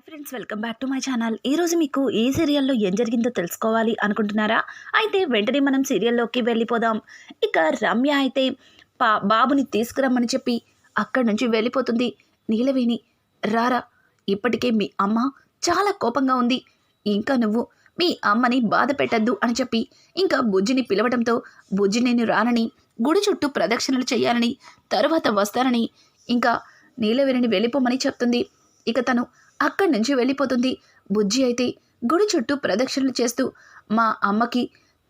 Hi friends welcome back to my channel. ఈరోజు మీకు ఏ సీరియల్లో ఏం జరిగిందో తెలుసుకోవాలి అనుకుంటున్నారా? అయితే వెంటనే మనం సీరియల్లోకి వెళ్ళిపోదాం. ఇక రమ్య అయితే పా బాబుని తీసుకురమ్మని చెప్పి అక్కడి నుంచి వెళ్ళిపోతుంది. నీలవేణి రారా ఇప్పటికే మీ అమ్మ చాలా కోపంగా ఉంది. ఇంకా నువ్వు మీ అమ్మని బాధ పెట్టద్దు అని చెప్పి ఇంకా బుజ్జిని పిలవడంతో బుజ్జి నేను రానని గుడి చుట్టూ ప్రదక్షిణలు చేయాలని తరువాత వస్తానని ఇంకా నీలవేణిని వెళ్ళిపోమని చెప్తుంది. ఇక తను అక్కడి నుంచి వెళ్ళిపోతుంది. బుజ్జి అయితే గుడి చుట్టూ ప్రదక్షిణలు చేస్తూ మా అమ్మకి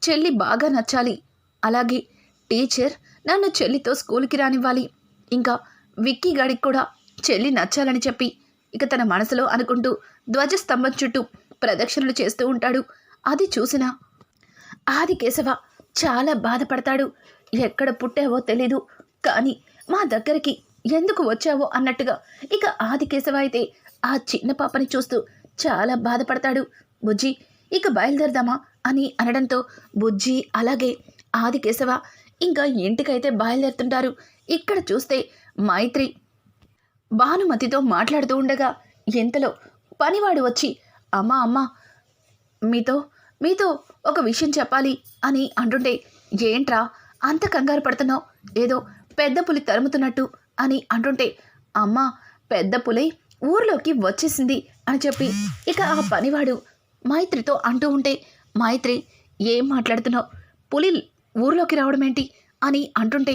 చెల్లి బాగా నచ్చాలి. అలాగే టీచర్ నన్ను చెల్లితో స్కూల్కి రానివ్వాలి. ఇంకా విక్కీ గాడికి కూడా చెల్లి నచ్చాలని చెప్పి ఇక తన మనసులో అనుకుంటూ ధ్వజస్తంభం చుట్టూ ప్రదక్షిణలు చేస్తూ ఉంటాడు. అది చూసిన ఆది కేశవ చాలా బాధపడతాడు. ఎక్కడ పుట్టావో తెలీదు. కానీ మా దగ్గరికి ఎందుకు వచ్చావో అన్నట్టుగా ఇక ఆది కేశవ అయితే ఆ చిన్న పాపని చూస్తూ చాలా బాధపడతాడు. బుజ్జి ఇక బయలుదేరదామా? అని అనడంతో బుజ్జి అలాగే ఆది కేశవ ఇంకా ఇంటికైతే బయలుదేరుతుంటారు. ఇక్కడ చూస్తే మైత్రి భానుమతితో మాట్లాడుతూ ఉండగా ఎంతలో? పనివాడు వచ్చి అమ్మా అమ్మా మీతో మీతో ఒక విషయం చెప్పాలి అని అంటుంటే ఏంట్రా అంత కంగారు పడుతున్నావు? ఏదో పెద్ద పులి తరుముతున్నట్టు అని అంటుంటే అమ్మా పెద్ద పులి ఊర్లోకి వచ్చేసింది అని చెప్పి ఇక ఆ పనివాడు మైత్రితో అంటూ ఉంటే మైత్రి ఏం మాట్లాడుతున్నావు? పులి ఊర్లోకి రావడం ఏంటి అని అంటుంటే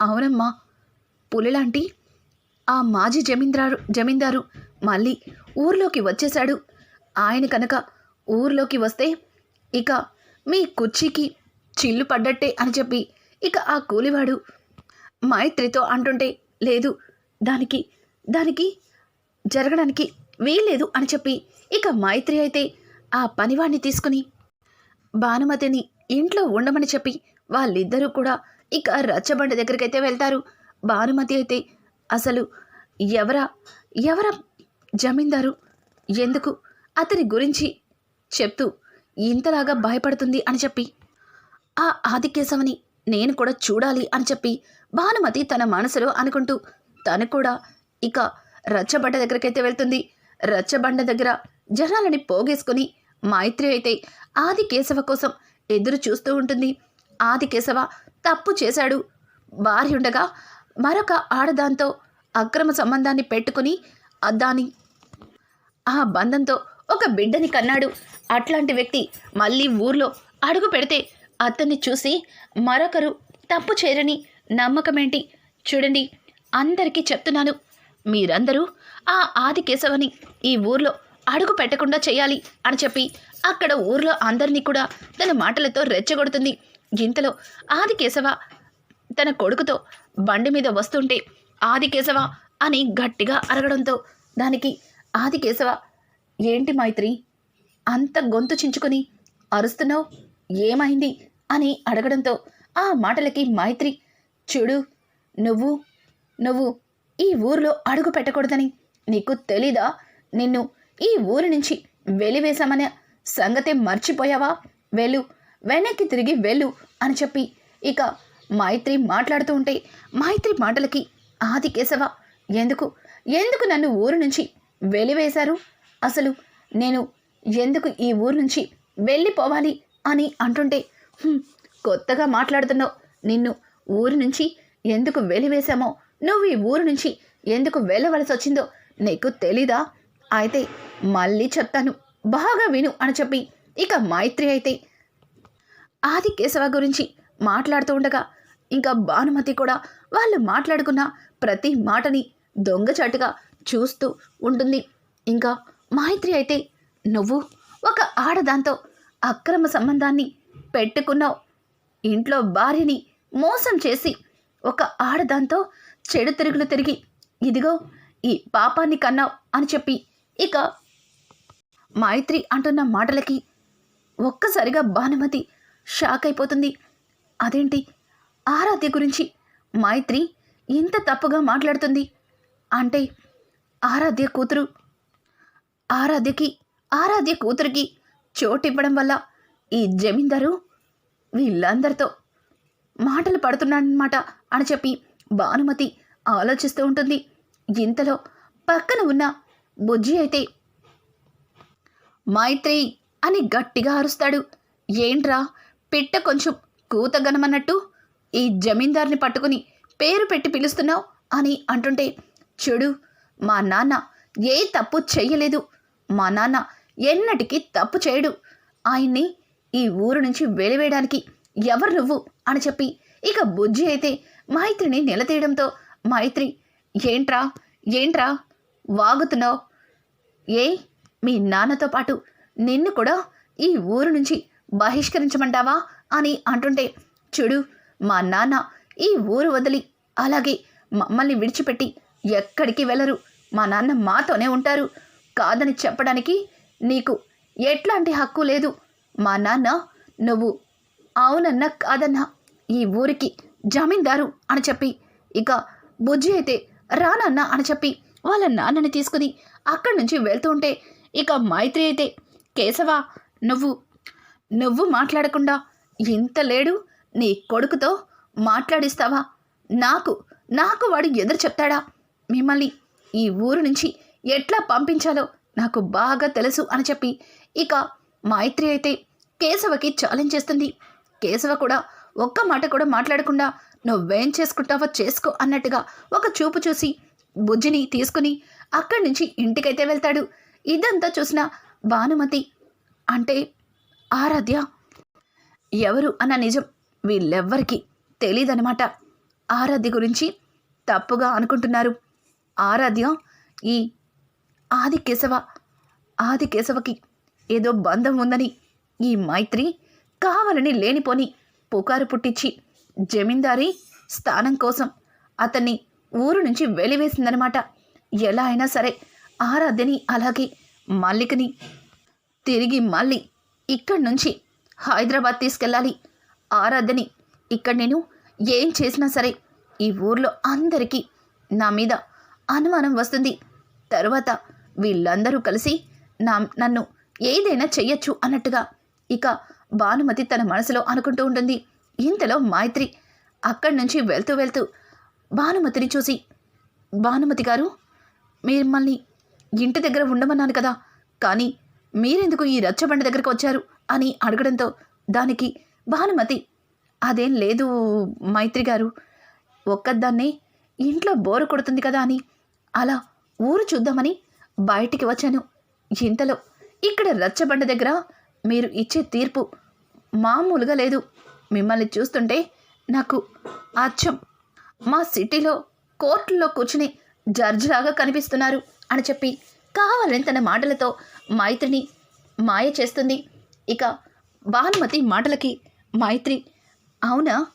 అవునమ్మా పులిలాంటి ఆ మాజీ జమీందారు జమీందారు మళ్ళీ ఊర్లోకి వచ్చేశాడు. ఆయన కనుక ఊర్లోకి వస్తే ఇక మీ కుర్చీకి చిల్లు పడ్డట్టే అని చెప్పి ఇక ఆ కూలివాడు మైత్రితో అంటుంటే లేదు దానికి దానికి జరగడానికి వీల్లేదు అని చెప్పి ఇక మైత్రి అయితే ఆ పనివాడిని తీసుకుని భానుమతిని ఇంట్లో ఉండమని చెప్పి వాళ్ళిద్దరూ కూడా ఇక రచ్చబండ దగ్గరికైతే వెళ్తారు. భానుమతి అయితే అసలు ఎవరా ఎవరా జమీందారు? ఎందుకు అతని గురించి చెప్తూ ఇంతలాగా భయపడుతుంది అని చెప్పి ఆ ఆదికేశవని నేను కూడా చూడాలి అని చెప్పి భానుమతి తన మనసులో అనుకుంటూ తను కూడా ఇక రచ్చబండ దగ్గరకైతే వెళ్తుంది. రచ్చబండ దగ్గర జనాలని పోగేసుకుని మైత్రి అయితే ఆది కేశవ కోసం ఎదురు చూస్తూ ఉంటుంది. ఆది కేశవ తప్పు చేశాడు. భార్య ఉండగా మరొక ఆడదాంతో అక్రమ సంబంధాన్ని పెట్టుకుని దాని ఆ బంధంతో ఒక బిడ్డని కన్నాడు. అట్లాంటి వ్యక్తి మళ్ళీ ఊర్లో అడుగు పెడితే అతన్ని చూసి మరొకరు తప్పు చేయరని నమ్మకమేంటి? చూడండి అందరికీ చెప్తున్నాను. మీరందరూ ఆ ఆది కేశవని ఈ ఊర్లో అడుగు పెట్టకుండా చేయాలి అని చెప్పి అక్కడ ఊర్లో అందరినీ కూడా తన మాటలతో రెచ్చగొడుతుంది. ఇంతలో ఆది కేశవ తన కొడుకుతో బండి మీద వస్తుంటే ఆదికేశవ అని గట్టిగా అరగడంతో దానికి ఆది కేశవ ఏంటి మైత్రి అంత గొంతు చించుకొని అరుస్తున్నావు? ఏమైంది? అని అడగడంతో ఆ మాటలకి మైత్రి చూడు నువ్వు నువ్వు ఈ ఊరిలో అడుగు పెట్టకూడదని? నీకు తెలీదా? నిన్ను ఈ ఊరి నుంచి వెలివేశామనే సంగతే మర్చిపోయావా? వెళ్ళు వెనక్కి తిరిగి వెళ్ళు అని చెప్పి ఇక మైత్రి మాట్లాడుతూ ఉంటే మైత్రి మాటలకి ఆది కేశవ ఎందుకు? ఎందుకు నన్ను ఊరు నుంచి వెలివేశారు? అసలు నేను ఎందుకు ఈ ఊరు నుంచి వెళ్ళిపోవాలి? అని అంటుంటే కొత్తగా మాట్లాడుతున్నావు. నిన్ను ఊరు నుంచి ఎందుకు వెలివేశామో నువ్వు ఈ ఊరు నుంచి ఎందుకు వెళ్ళవలసి వచ్చిందో నీకు తెలీదా? అయితే మళ్ళీ చెప్తాను. బాగా విను అని చెప్పి ఇక మైత్రి అయితే ఆది కేశవ గురించి మాట్లాడుతూ ఉండగా ఇంకా భానుమతి కూడా వాళ్ళు మాట్లాడుకున్న ప్రతి మాటని దొంగచాటుగా చూస్తూ ఉంటుంది. ఇంకా మైత్రి అయితే నువ్వు ఒక ఆడదాంతో అక్రమ సంబంధాన్ని పెట్టుకున్నావు. ఇంట్లో భార్యని మోసం చేసి ఒక ఆడదాంతో చెడు తిరుగులు తిరిగి ఇదిగో ఈ పాపాన్ని కన్నావు అని చెప్పి ఇక మైత్రి అంటున్న మాటలకి ఒక్కసారిగా భానుమతి షాక్ అయిపోతుంది. అదేంటి? ఆరాధ్య గురించి మైత్రి ఇంత తప్పుగా మాట్లాడుతుంది. అంటే ఆరాధ్య కూతురు ఆరాధ్యకి ఆరాధ్య కూతురికి చోటివ్వడం వల్ల ఈ జమీందారు వీళ్ళందరితో మాటలు పడుతున్నాడనమాట అని చెప్పి భానుమతి ఆలోచిస్తూ ఉంటుంది. ఇంతలో పక్కన ఉన్న బుజ్జి అయితే మైత్రి అని గట్టిగా అరుస్తాడు. ఏంట్రా పిట్ట కొంచెం కూతగనమన్నట్టు ఈ జమీందార్ని పట్టుకుని పేరు పెట్టి పిలుస్తున్నావు? అని అంటుంటే చెడు మా నాన్న ఏ తప్పు చేయలేదు మా నాన్న ఎన్నటికీ తప్పు చేయడు. ఆయన్ని ఈ ఊరు నుంచి వెలివేయడానికి ఎవరు నువ్వు? అని చెప్పి ఇక బుజ్జి అయితే మైత్రిని నిలదీయడంతో మైత్రి ఏంట్రా? ఏంట్రా? వాగుతున్నావు? ఏ? మీ నాన్నతో పాటు నిన్ను కూడా ఈ ఊరు నుంచి బహిష్కరించమంటావా? అని అంటుంటే చూడు మా నాన్న ఈ ఊరు వదిలి అలాగే మమ్మల్ని విడిచిపెట్టి ఎక్కడికి వెళ్ళరు. మా నాన్న మాతోనే ఉంటారు. కాదని చెప్పడానికి నీకు ఎట్లాంటి హక్కు లేదు. మా నాన్న నువ్వు అవునన్నా కాదన్నా ఈ ఊరికి జమీందారు అని చెప్పి. ఇక బుజ్జి అయితే రానన్న అని చెప్పి వాళ్ళ నాన్నని తీసుకుని అక్కడి నుంచి వెళ్తూ ఉంటే ఇక మైత్రి అయితే కేశవ నువ్వు నువ్వు మాట్లాడకుండా ఇంత లేడు నీ కొడుకుతో మాట్లాడిస్తావా? నాకు నాకు వాడు ఎదురు చెప్తాడా? మిమ్మల్ని ఈ ఊరు నుంచి ఎట్లా పంపించాలో నాకు బాగా తెలుసు అని చెప్పి ఇక మైత్రి అయితే కేశవకి ఛాలెంజ్ చేస్తుంది. కేశవ కూడా ఒక్క మాట కూడా మాట్లాడకుండా నువ్వేం చేసుకుంటావో చేసుకో అన్నట్టుగా ఒక చూపు చూసి బుజ్జిని తీసుకుని అక్కడి నుంచి ఇంటికైతే వెళ్తాడు. ఇదంతా చూసిన భానుమతి అంటే ఆరాధ్య ఎవరు అన్న నిజం వీళ్ళెవ్వరికీ తెలీదనమాట ఆరాధ్య గురించి తప్పుగా అనుకుంటున్నారు. ఆరాధ్య ఈ ఆది కేశవ ఆది కేశవకి ఏదో బంధం ఉందని ఈ మైత్రి కావాలని లేనిపోని పుకారు పుట్టించి జమీందారీ స్థానం కోసం అతన్ని ఊరు నుంచి వెలివేసిందనమాట ఎలా అయినా సరే ఆరాధ్యని అలాగే మల్లికని తిరిగి మళ్ళీ ఇక్కడి నుంచి హైదరాబాద్ తీసుకెళ్ళాలి. ఆరాధ్యని ఇక్కడ నేను ఏం చేసినా సరే ఈ ఊర్లో అందరికీ నా మీద అనుమానం వస్తుంది. తర్వాత వీళ్ళందరూ కలిసి నా నన్ను ఏదైనా చెయ్యొచ్చు అన్నట్టుగా ఇక భానుమతి తన మనసులో అనుకుంటూ ఉంటుంది. ఇంతలో మైత్రి అక్కడి నుంచి వెళ్తూ వెళ్తూ భానుమతిని చూసి భానుమతి గారు మిమ్మల్ని ఇంటి దగ్గర ఉండమన్నాను కదా కానీ మీరెందుకు ఈ రచ్చబండ దగ్గరకు వచ్చారు? అని అడగడంతో దానికి భానుమతి అదేం లేదు మైత్రి గారు ఒక్కదాన్నే ఇంట్లో బోరు కొడుతుంది కదా అని అలా ఊరు చూద్దామని బయటికి వచ్చాను. ఇంతలో ఇక్కడ రచ్చబండ దగ్గర మీరు ఇచ్చే తీర్పు మామూలుగా లేదు. మిమ్మల్ని చూస్తుంటే నాకు అచ్చం. మా సిటీలో కోర్టులో కూర్చుని జడ్జిలాగా కనిపిస్తున్నారు అని చెప్పి కావాలని తన మాటలతో మైత్రిని మాయ చేస్తుంది. ఇక భానుమతి మాటలకి మైత్రి అవునా?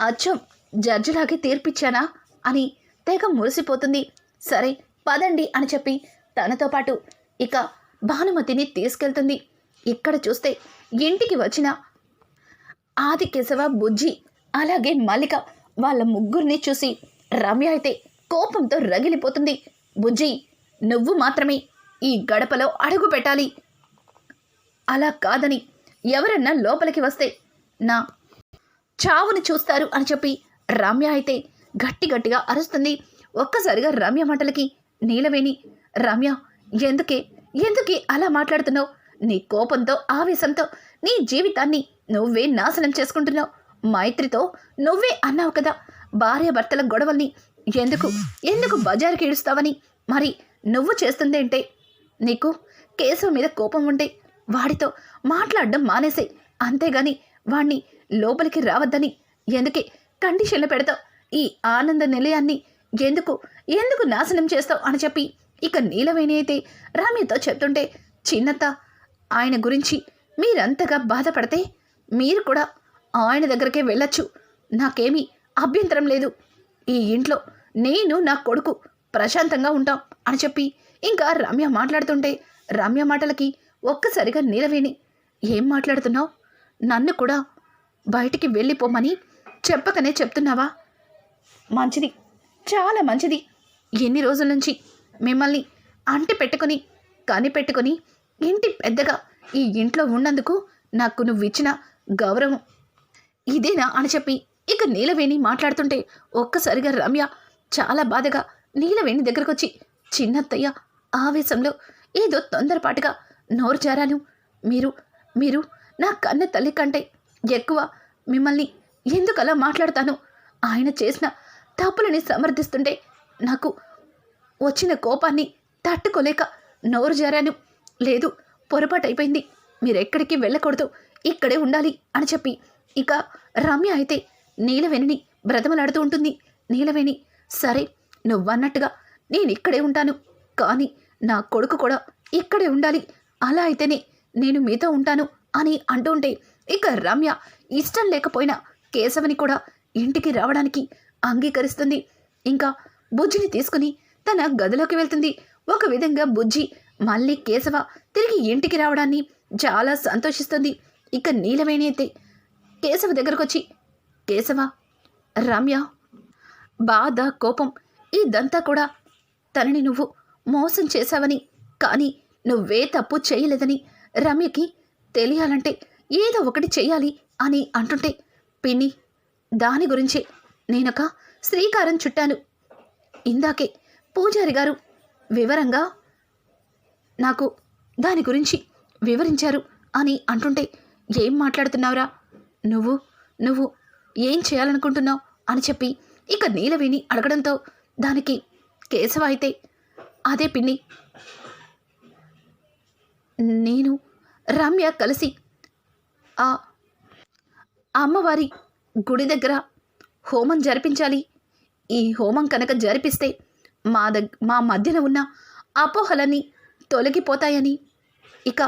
అచ్చం జడ్జిలాగే తీర్పిచ్చానా? అని తెగ మురిసిపోతుంది. సరే పదండి అని చెప్పి తనతో పాటు ఇక భానుమతిని తీసుకెళ్తుంది. ఇక్కడ చూస్తే ఇంటికి వచ్చిన ఆది కేశవ బుజ్జి అలాగే మల్లిక వాళ్ళ ముగ్గురిని చూసి రమ్య అయితే కోపంతో రగిలిపోతుంది. బుజ్జి నువ్వు మాత్రమే ఈ గడపలో అడుగు పెట్టాలి. అలా కాదని ఎవరన్నా లోపలికి వస్తే నా చావుని చూస్తారు అని చెప్పి రమ్య అయితే గట్టి గట్టిగా అరుస్తుంది. ఒక్కసారిగా రమ్య మాటలకి నీలవేణి రమ్య ఎందుకే? ఎందుకే అలా మాట్లాడుతున్నావు? నీ కోపంతో ఆవేశంతో నీ జీవితాన్ని నువ్వే నాశనం చేసుకుంటున్నావు. మైత్రితో నువ్వే అన్నావు కదా భార్యాభర్తల గొడవల్ని ఎందుకు ఎందుకు బజార్కి ఏడుస్తావని? మరి నువ్వు చేస్తుందేంటే నీకు కేశవ మీద కోపం ఉంటే వాడితో మాట్లాడడం మానేసే. అంతేగాని వాణ్ణి లోపలికి రావద్దని ఎందుకే కండిషన్లు పెడతావు? ఈ ఆనంద నిలయాన్ని ఎందుకు ఎందుకు నాశనం చేస్తావు అని చెప్పి ఇక నీలవేణి అయితే రామ్యతో చెప్తుంటే చిన్నత ఆయన గురించి మీరంతగా బాధపడితే మీరు కూడా ఆయన దగ్గరికే వెళ్ళొచ్చు. నాకేమీ అభ్యంతరం లేదు. ఈ ఇంట్లో నేను నా కొడుకు ప్రశాంతంగా ఉంటాం అని చెప్పి ఇంకా రమ్య మాట్లాడుతుంటే రమ్య మాటలకి ఒక్కసారిగా నీలవేణి ఏం మాట్లాడుతున్నావు? నన్ను కూడా బయటికి వెళ్ళిపోమని చెప్పకనే చెప్తున్నావా? మంచిది చాలా మంచిది. ఎన్ని రోజుల నుంచి మిమ్మల్ని అంటి పెట్టుకొని కనిపెట్టుకొని ఇంటి పెద్దగా ఈ ఇంట్లో ఉన్నందుకు నాకు నువ్వు ఇచ్చిన గౌరవం. ఇదేనా అని చెప్పి ఇక నీలవేణి మాట్లాడుతుంటే ఒక్కసారిగా రమ్య చాలా బాధగా నీలవేణి దగ్గరకు వచ్చి చిన్నత్తయ్య ఆవేశంలో ఏదో తొందరపాటుగా నోరు జారాను. మీరు మీరు నా కన్న తల్లి కంటే ఎక్కువ మిమ్మల్ని ఎందుకు అలా మాట్లాడతాను? ఆయన చేసిన తప్పులని సమర్థిస్తుంటే నాకు వచ్చిన కోపాన్ని తట్టుకోలేక నోరు జారాను. లేదు పొరపాటు అయిపోయింది మీరెక్కడికి వెళ్ళకూడదు. ఇక్కడే ఉండాలి అని చెప్పి. ఇక రమ్య అయితే నీలవేణిని బ్రతమలాడుతూ ఉంటుంది. నీలవేణి సరే నువ్వన్నట్టుగా నేను ఇక్కడే ఉంటాను. కానీ నా కొడుకు కూడా ఇక్కడే ఉండాలి. అలా అయితేనే నేను మీతో ఉంటాను అని అంటుంటే ఇక రమ్య ఇష్టం లేకపోయినా కేశవని కూడా ఇంటికి రావడానికి అంగీకరిస్తుంది. ఇంకా బుజ్జిని తీసుకుని తన గదిలోకి వెళ్తుంది. ఒక విధంగా బుజ్జి మళ్ళీ కేశవ తిరిగి ఇంటికి రావడాన్ని చాలా సంతోషిస్తుంది. ఇక నీలవేణి అయితే కేశవ దగ్గరకొచ్చి కేశవ రమ్య బాధ కోపం ఇదంతా కూడా తనని నువ్వు మోసం చేశావని కానీ నువ్వే తప్పు చేయలేదని రమ్యకి తెలియాలంటే ఏదో ఒకటి చేయాలి అని అంటుంటే పిన్ని దాని గురించి నేనొక శ్రీకారం చుట్టాను. ఇందాకే పూజారి గారు వివరంగా నాకు దాని గురించి వివరించారు అని అంటుంటే ఏం మాట్లాడుతున్నావురా? నువ్వు నువ్వు ఏం చేయాలనుకుంటున్నావు? అని చెప్పి ఇక నీలవేణి అడగడంతో దానికి కేశవ అయితే అదే పిన్ని నేను రమ్య కలిసి ఆ అమ్మవారి గుడి దగ్గర హోమం జరిపించాలి. ఈ హోమం కనుక జరిపిస్తే మా దగ్ మా మధ్యన ఉన్న అపోహలన్నీ తొలగిపోతాయని. ఇక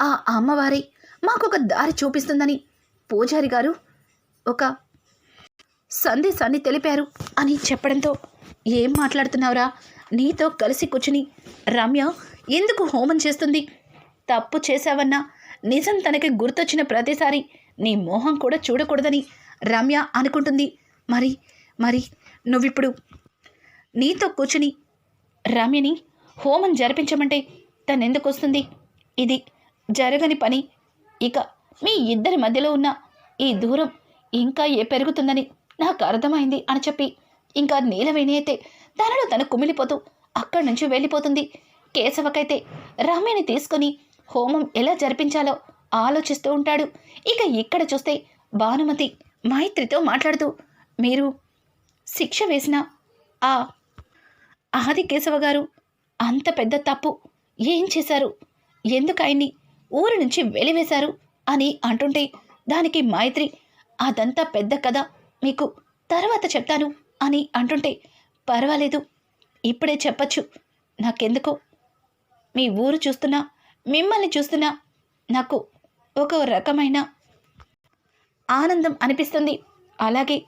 ఆ అమ్మవారి మాకొక దారి చూపిస్తుందని పూజారి గారు ఒక సందేశాన్ని తెలిపారు అని చెప్పడంతో ఏం మాట్లాడుతున్నావురా? నీతో కలిసి కూర్చుని రమ్య ఎందుకు హోమం చేస్తుంది? తప్పు చేశావన్నా నిజం తనకి గుర్తొచ్చిన ప్రతిసారి నీ మోహం కూడా చూడకూడదని రమ్య అనుకుంటుంది. మరి మరి నువ్విప్పుడు నీతో కూర్చుని రమ్యని హోమం జరిపించమంటే తనెందుకు వస్తుంది? ఇది జరగని పని. ఇక మీ ఇద్దరి మధ్యలో ఉన్న ఈ దూరం ఇంకా ఏ పెరుగుతుందని నాకు అర్థమైంది అని చెప్పి ఇంకా నీలవేణి అయితే తనలో తను కుమిలిపోతూ అక్కడి నుంచి వెళ్ళిపోతుంది. కేశవకైతే రమ్యని తీసుకొని హోమం ఎలా జరిపించాలో ఆలోచిస్తూ ఉంటాడు. ఇక ఇక్కడ చూస్తే భానుమతి మైత్రితో మాట్లాడుతూ మీరు శిక్ష వేసిన ఆ ఆది కేశవ గారు అంత పెద్ద తప్పు. ఏం చేశారు? ఎందుకు ఆయన్ని నుంచి వెలివేశారు అని అంటుంటే దానికి మైత్రి అదంతా పెద్ద కథ. మీకు తర్వాత చెప్తాను అని అంటుంటే పర్వాలేదు. ఇప్పుడే చెప్పచ్చు. నాకెందుకో? మీ ఊరు చూస్తున్నా మిమ్మల్ని చూస్తున్నా నాకు ఒక రకమైన ఆనందం అనిపిస్తుంది. అలాగే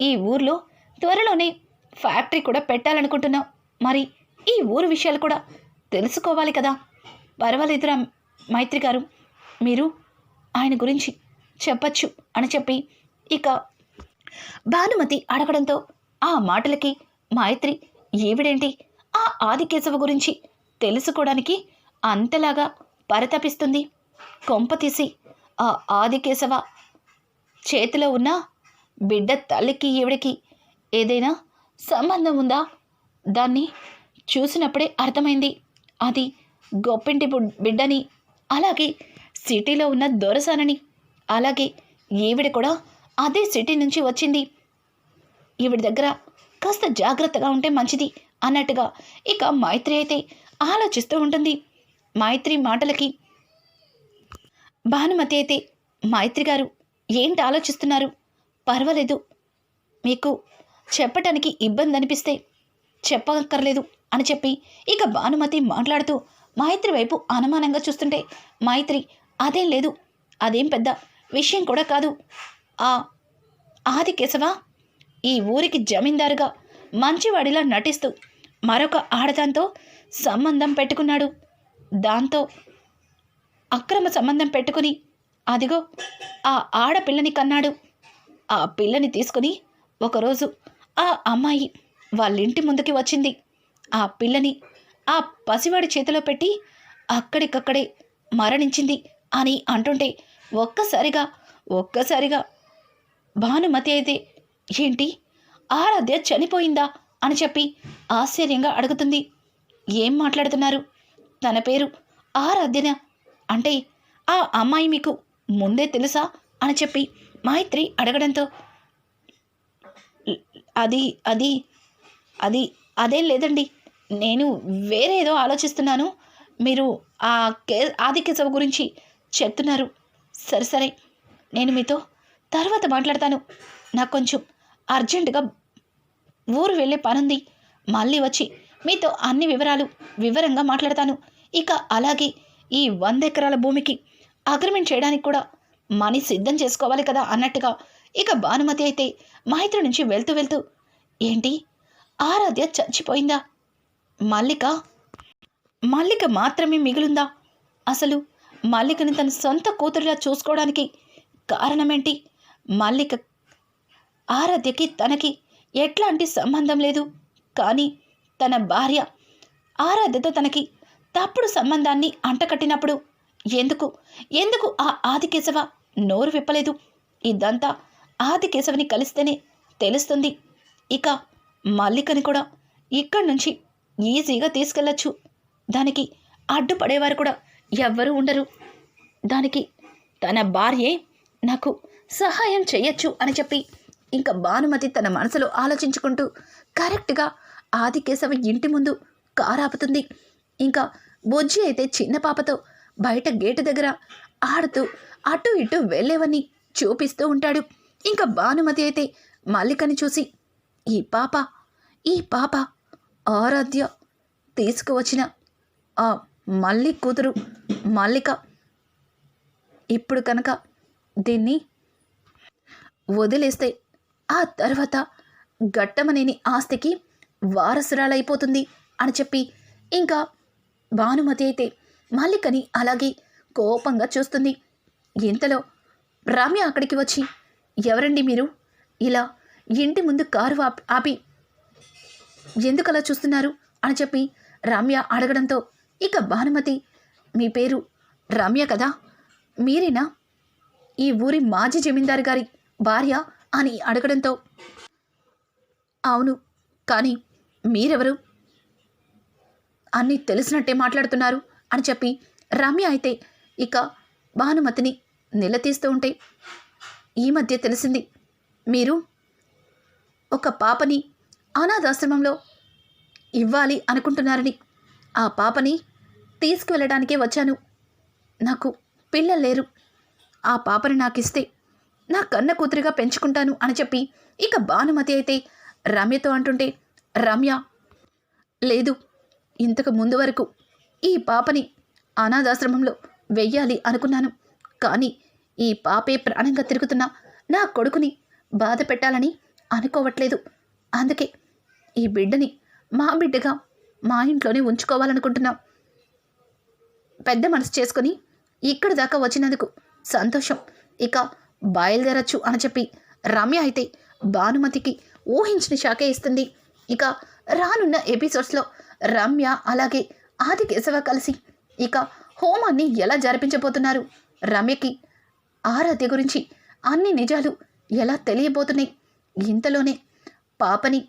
ఈ ఊర్లో త్వరలోనే ఫ్యాక్టరీ కూడా పెట్టాలనుకుంటున్నాం. మరి ఈ ఊరు విషయాలు కూడా తెలుసుకోవాలి కదా. పర్వాలేదురా మైత్రి గారు. మీరు ఆయన గురించి చెప్పచ్చు అని చెప్పి ఇక భానుమతి అడగడంతో ఆ మాటలకి మైత్రి ఈవిడేంటి? ఆ ఆదికేశవ గురించి తెలుసుకోవడానికి అంతలాగా పరితపిస్తుంది. కొంప తీసి ఆ ఆదికేశవ చేతిలో ఉన్న బిడ్డ తల్లికి ఈవిడికి ఏదైనా సంబంధం ఉందా? దాన్ని చూసినప్పుడే అర్థమైంది. అది గొప్పింటి బుడ్- బిడ్డని అలాగే సిటీలో ఉన్న దొరసానని. అలాగే ఈవిడ కూడా అదే సిటీ నుంచి వచ్చింది. ఈవిడ దగ్గర కాస్త జాగ్రత్తగా ఉంటే మంచిది అన్నట్టుగా ఇక మైత్రి అయితే ఆలోచిస్తూ ఉంటుంది. మైత్రి మాటలకి భానుమతి అయితే మైత్రి గారు ఏంటి ఆలోచిస్తున్నారు? పర్వాలేదు. మీకు చెప్పటానికి ఇబ్బంది అనిపిస్తే చెప్పక్కర్లేదు. అని చెప్పి ఇక భానుమతి మాట్లాడుతూ మైత్రి వైపు అనుమానంగా చూస్తుంటే మైత్రి అదేం లేదు. అదేం పెద్ద విషయం కూడా కాదు. ఆ ఆది కేశవ ఈ ఊరికి జమీందారుగా మంచివాడిలా నటిస్తూ మరొక ఆడదాంతో సంబంధం పెట్టుకున్నాడు. దాంతో అక్రమ సంబంధం పెట్టుకుని అదిగో ఆ ఆడపిల్లని కన్నాడు. ఆ పిల్లని తీసుకుని ఒకరోజు ఆ అమ్మాయి వాళ్ళింటి ముందుకి వచ్చింది. ఆ పిల్లని ఆ పసివాడి చేతిలో పెట్టి అక్కడికక్కడే మరణించింది అని అంటుంటే ఒక్కసారిగా ఒక్కసారిగా భానుమతి అయితే ఏంటి? ఆరాధ్య చనిపోయిందా? అని చెప్పి ఆశ్చర్యంగా అడుగుతుంది. ఏం మాట్లాడుతున్నారు? తన పేరు ఆరాధ్యన? అంటే ఆ అమ్మాయి మీకు ముందే తెలుసా? అని చెప్పి మైత్రి అడగడంతో అది అది అది అదేం లేదండి. నేను వేరేదో ఆలోచిస్తున్నాను. మీరు ఆ కే ఆదికేశవ గురించి చెప్తున్నారు. సరే సరే. నేను మీతో తర్వాత మాట్లాడతాను. నాకు కొంచెం అర్జెంటుగా ఊరు వెళ్ళే పనుంది. మళ్ళీ వచ్చి మీతో అన్ని వివరాలు వివరంగా మాట్లాడతాను. ఇక అలాగే ఈ వంద ఎకరాల భూమికి అగ్రిమెంట్ చేయడానికి కూడా మనీ సిద్ధం చేసుకోవాలి కదా అన్నట్టుగా ఇక భానుమతి అయితే మైత్రి నుంచి వెళ్తూ వెళ్తూ ఏంటి? ఆరాధ్య చచ్చిపోయిందా? మల్లిక? మల్లిక మాత్రమే మిగులుందా? అసలు మల్లికని తన సొంత కూతురులా చూసుకోవడానికి కారణమేంటి? మల్లిక ఆరాధ్యకి తనకి ఎట్లాంటి సంబంధం లేదు. కానీ తన భార్య ఆరాధ్యతో తనకి తప్పుడు సంబంధాన్ని అంటకట్టినప్పుడు ఎందుకు? ఎందుకు ఆ ఆదికేశవ నోరు విప్పలేదు? ఇదంతా ఆదికేశవని కలిస్తేనే తెలుస్తుంది. ఇక మల్లికని కూడా ఇక్కడి నుంచి ఈజీగా తీసుకెళ్ళచ్చు. దానికి అడ్డుపడేవారు కూడా ఎవ్వరూ ఉండరు. దానికి తన భార్యే నాకు సహాయం చేయొచ్చు అని చెప్పి ఇంకా భానుమతి తన మనసులో ఆలోచించుకుంటూ కరెక్ట్గా ఆదికేశవ ఇంటి ముందు కారు ఆపుతుంది ఇంకా బొజ్జి అయితే చిన్న పాపతో బయట గేటు దగ్గర ఆడుతూ అటు ఇటు వెళ్ళేవని చూపిస్తూ ఉంటాడు. ఇంకా భానుమతి అయితే మల్లికని చూసి ఈ పాప ఈ పాప ఆరాధ్య తీసుకువచ్చిన ఆ మల్లి కూతురు మల్లిక ఇప్పుడు కనుక దీన్ని వదిలేస్తే ఆ తర్వాత గట్టమనేని ఆస్తికి వారసురాలైపోతుంది అని చెప్పి ఇంకా భానుమతి అయితే మల్లికని అలాగే కోపంగా చూస్తుంది. ఇంతలో రమ్య అక్కడికి వచ్చి ఎవరండి మీరు? ఇలా ఇంటి ముందు కారు ఆపి ఆపి ఎందుకలా చూస్తున్నారు? అని చెప్పి రమ్య అడగడంతో ఇక భానుమతి మీ పేరు రమ్య కదా? మీరేనా? ఈ ఊరి మాజీ జమీందారు గారి భార్య అని అడగడంతో అవును కానీ మీరెవరు? అన్నీ తెలిసినట్టే మాట్లాడుతున్నారు అని చెప్పి రమ్య అయితే ఇక భానుమతిని నిలదీస్తూ ఉంటే ఈ మధ్య తెలిసింది మీరు ఒక పాపని అనాథాశ్రమంలో ఇవ్వాలి అనుకుంటున్నారని ఆ పాపని తీసుకువెళ్ళడానికే వచ్చాను. నాకు పిల్లలు లేరు. ఆ పాపని నాకు ఇస్తే నా కన్న కూతురిగా పెంచుకుంటాను అని చెప్పి ఇక భానుమతి అయితే రమ్యతో అంటుంటే రమ్య లేదు. ఇంతకు ముందు వరకు ఈ పాపని అనాథాశ్రమంలో వెయ్యాలి అనుకున్నాను. కానీ ఈ పాపే ప్రాణంగా తిరుగుతున్న నా కొడుకుని బాధ పెట్టాలని అనుకోవట్లేదు. అందుకే ఈ బిడ్డని మా బిడ్డగా మా ఇంట్లోనే ఉంచుకోవాలనుకుంటున్నాం. పెద్ద మనసు చేసుకొని ఇక్కడి దాకా వచ్చినందుకు సంతోషం. ఇక బయలుదేరచ్చు అని చెప్పి రమ్య అయితే భానుమతికి ఊహించిన శాఖ ఇస్తుంది. ఇక రానున్న ఎపిసోడ్స్లో రమ్య అలాగే ఆది కేశవ కలిసి ఇక హోమాన్ని ఎలా జరిపించబోతున్నారు? రమ్యకి ఆరాధ్య గురించి అన్ని నిజాలు ఎలా తెలియబోతున్నాయి? ఇంతలోనే పాపని